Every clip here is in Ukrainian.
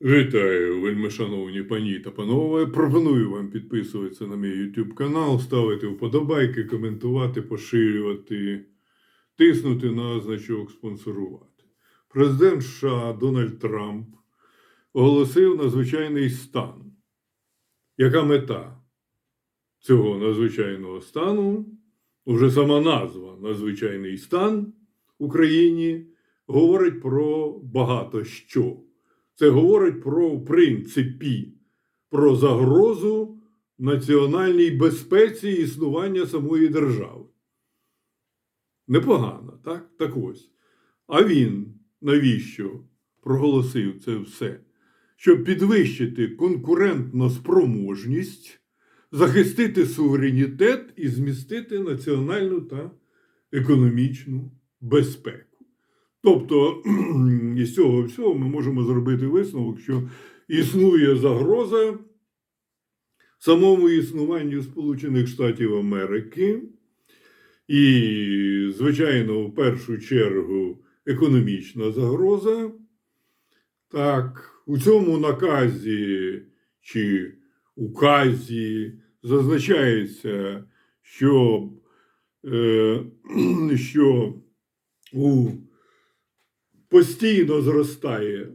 Вітаю, вельми шановні пані та панове. Пропоную вам підписуватися на мій YouTube канал, ставити вподобайки, коментувати, поширювати, тиснути на значок спонсорувати. Президент США Дональд Трамп оголосив надзвичайний стан. Яка мета цього надзвичайного стану? Вже сама назва надзвичайний стан в Україні говорить про багато що. Це говорить про, в принципі, про загрозу національній безпеці і існування самої держави. Непогано, так? Так ось. А він навіщо проголосив це все? Щоб підвищити конкурентну спроможність, захистити суверенітет і змістити національну та економічну безпеку. Тобто, із цього всього ми можемо зробити висновок, що існує загроза самому існуванню Сполучених Штатів Америки, і, звичайно, в першу чергу економічна загроза. Так, у цьому наказі чи указі зазначається, що, е, що у постійно зростає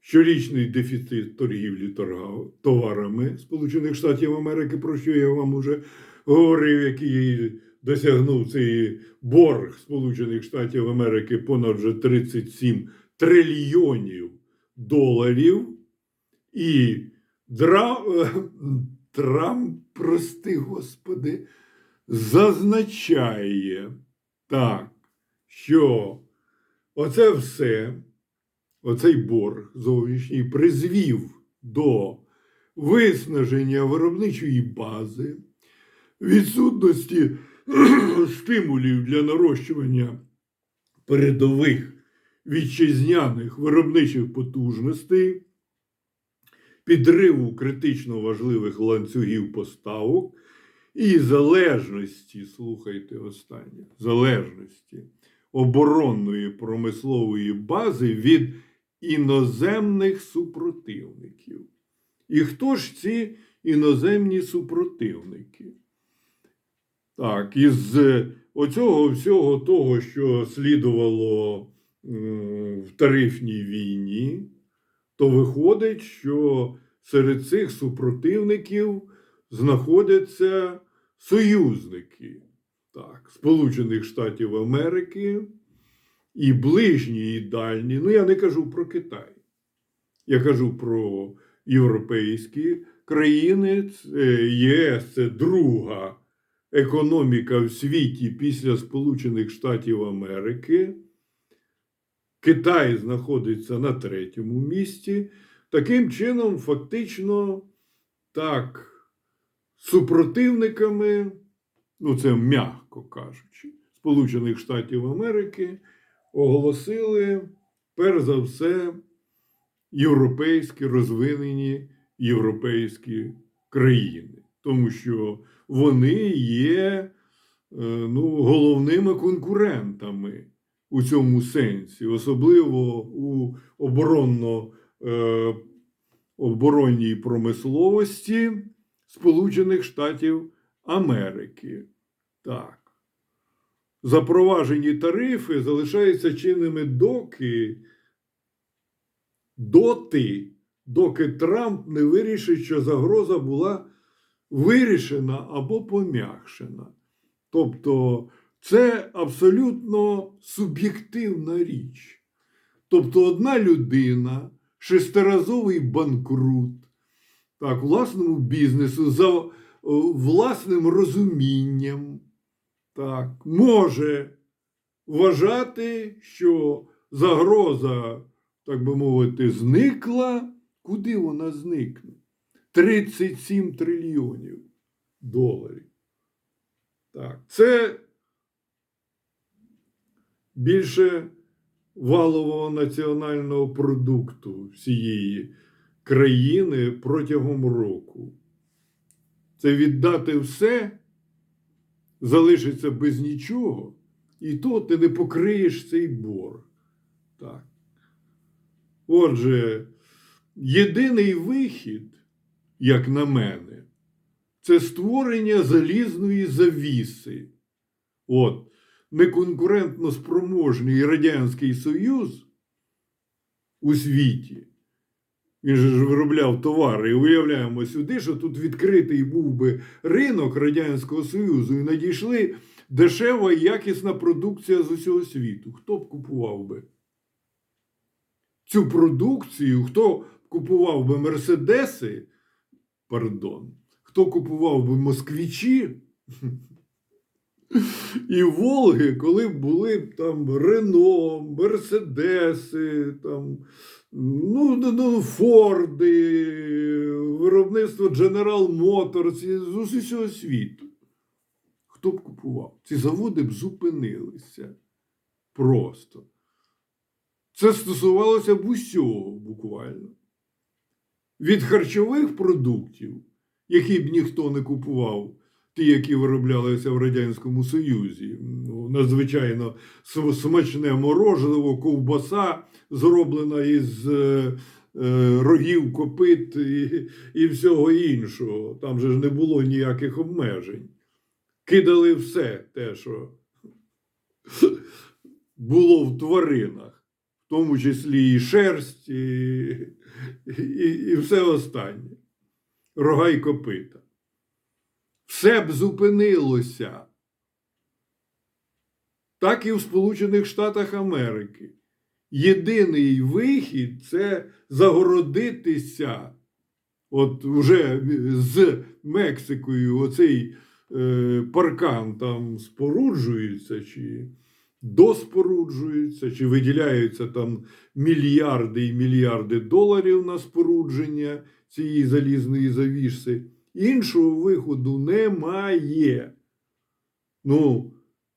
щорічний дефіцит торгівлі товарами Сполучених Штатів Америки, про що я вам уже говорив, який досягнув цей борг Сполучених Штатів Америки понад вже 37 трильйонів доларів. І е, Трамп, прости господи, зазначає так, що Оце все, оцей борг зовнішній призвів до виснаження виробничої бази, відсутності стимулів для нарощування передових вітчизняних виробничих потужностей, підриву критично важливих ланцюгів поставок і залежності, слухайте останнє, залежності оборонної промислової бази від іноземних супротивників. І хто ж ці іноземні супротивники? Так, із оцього всього того, що слідувало в тарифній війні, то виходить, що серед цих супротивників знаходяться союзники так, Сполучених Штатів Америки і ближні, і дальні. Ну, я не кажу про Китай. Я кажу про європейські країни. ЄС це друга економіка в світі після Сполучених Штатів Америки. Китай знаходиться на третьому місці. Таким чином, фактично, так, супротивниками ну це м'яко кажучи, Сполучених Штатів Америки оголосили перш за все європейські розвинені європейські країни, тому що вони є е, ну, головними конкурентами у цьому сенсі, особливо у оборонно, е, оборонній промисловості Сполучених Штатів Америки. Так. Запроваджені тарифи залишаються чинними доки, доти, доки Трамп не вирішить, що загроза була вирішена або пом'якшена. Тобто це абсолютно суб'єктивна річ. Тобто, одна людина, шестиразовий банкрут, так, власному бізнесу за власним розумінням так, може вважати, що загроза, так би мовити, зникла. Куди вона зникне? 37 трильйонів доларів. Так, це більше валового національного продукту всієї країни протягом року це віддати все, залишиться без нічого, і то ти не покриєш цей борг. Так. Отже, єдиний вихід, як на мене, це створення залізної завіси. От, неконкурентно спроможний Радянський Союз у світі. Він же ж виробляв товари. І уявляємо сюди, що тут відкритий був би ринок Радянського Союзу, і надійшли дешева і якісна продукція з усього світу. Хто б купував би цю продукцію? Хто купував би Мерседеси? Пардон, хто купував би москвічі? І Волги, коли були там Рено, Мерседеси, там, ну, ну, ну, Форди, виробництво General Motors з усього світу. Хто б купував? Ці заводи б зупинилися. Просто. Це стосувалося б усього буквально. Від харчових продуктів, які б ніхто не купував, ті, які вироблялися в Радянському Союзі. Ну, надзвичайно смачне морожево, ковбаса, зроблена із е, е, рогів, копит і, і всього іншого. Там же ж не було ніяких обмежень. Кидали все те, що було в тваринах, в тому числі і шерсть, і, і, і все останнє. Рога й копита все б зупинилося. Так і в Сполучених Штатах Америки. Єдиний вихід це загородитися. От уже з Мексикою оцей е, паркан там споруджується, чи доспоруджується, чи виділяються там мільярди і мільярди доларів на спорудження цієї залізної завіси. Іншого виходу немає. Ну,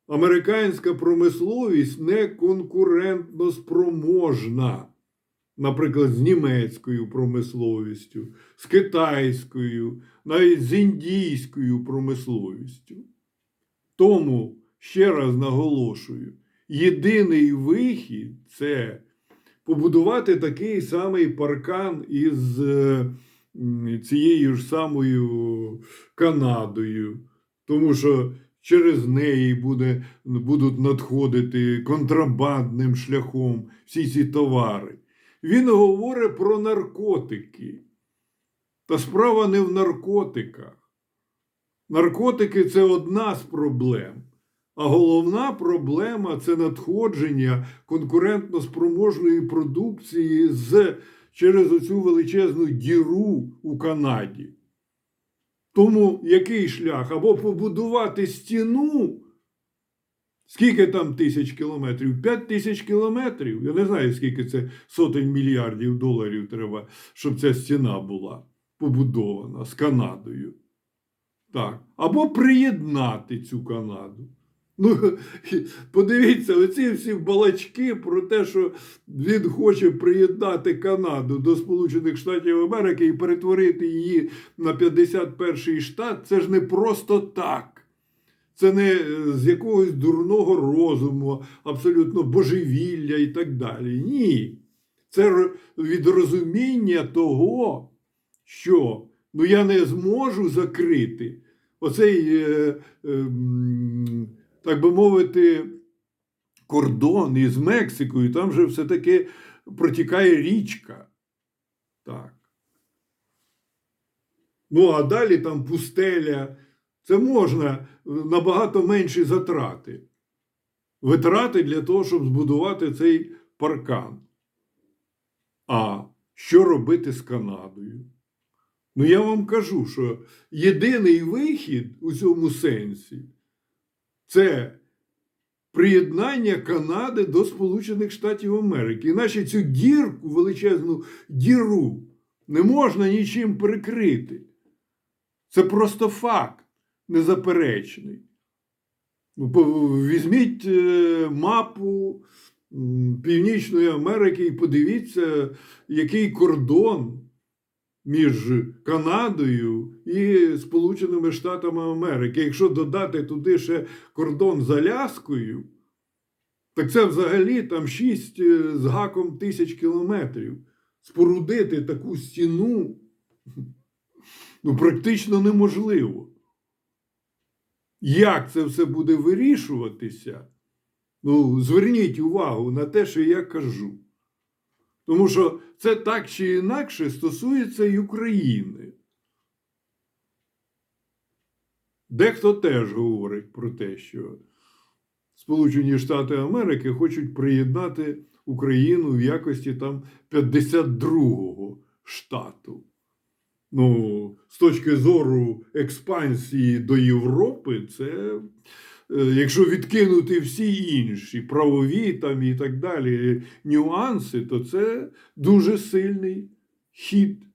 американська промисловість не конкурентно спроможна, наприклад, з німецькою промисловістю, з китайською, навіть з індійською промисловістю. Тому, ще раз наголошую, єдиний вихід це побудувати такий самий паркан із. Цією ж самою Канадою, тому що через неї буде, будуть надходити контрабандним шляхом всі ці товари. Він говорить про наркотики. Та справа не в наркотиках. Наркотики це одна з проблем. А головна проблема це надходження конкурентно спроможної продукції з через оцю величезну діру у Канаді. Тому який шлях? Або побудувати стіну. Скільки там тисяч кілометрів? П'ять тисяч кілометрів. Я не знаю, скільки це сотень мільярдів доларів треба, щоб ця стіна була побудована з Канадою. Так. Або приєднати цю Канаду. Ну, подивіться, оці всі балачки про те, що він хоче приєднати Канаду до Сполучених Штатів Америки і перетворити її на 51-й штат, це ж не просто так. Це не е, з якогось дурного розуму, абсолютно божевілля і так далі. Ні. Це від розуміння того, що ну, я не зможу закрити оцей. Е, е, так би мовити, кордон із Мексикою, там же все-таки протікає річка. Так. Ну, а далі там пустеля. Це можна набагато менші затрати. Витрати для того, щоб збудувати цей паркан. А що робити з Канадою? Ну, я вам кажу, що єдиний вихід у цьому сенсі це приєднання Канади до Сполучених Штатів Америки. Іначе цю дірку, величезну діру, не можна нічим прикрити. Це просто факт незаперечний. Ну, Візьміть е, мапу Північної Америки і подивіться, який кордон між Канадою і Сполученими Штатами Америки. Якщо додати туди ще кордон з Аляскою, так це взагалі там 6 з гаком тисяч кілометрів спорудити таку стіну ну, практично неможливо. Як це все буде вирішуватися? Ну, зверніть увагу на те, що я кажу. Тому що це так чи інакше стосується і України. Дехто теж говорить про те, що Сполучені Штати Америки хочуть приєднати Україну в якості там 52-го штату. Ну, з точки зору експансії до Європи, це, якщо відкинути всі інші правові там і так далі нюанси, то це дуже сильний хід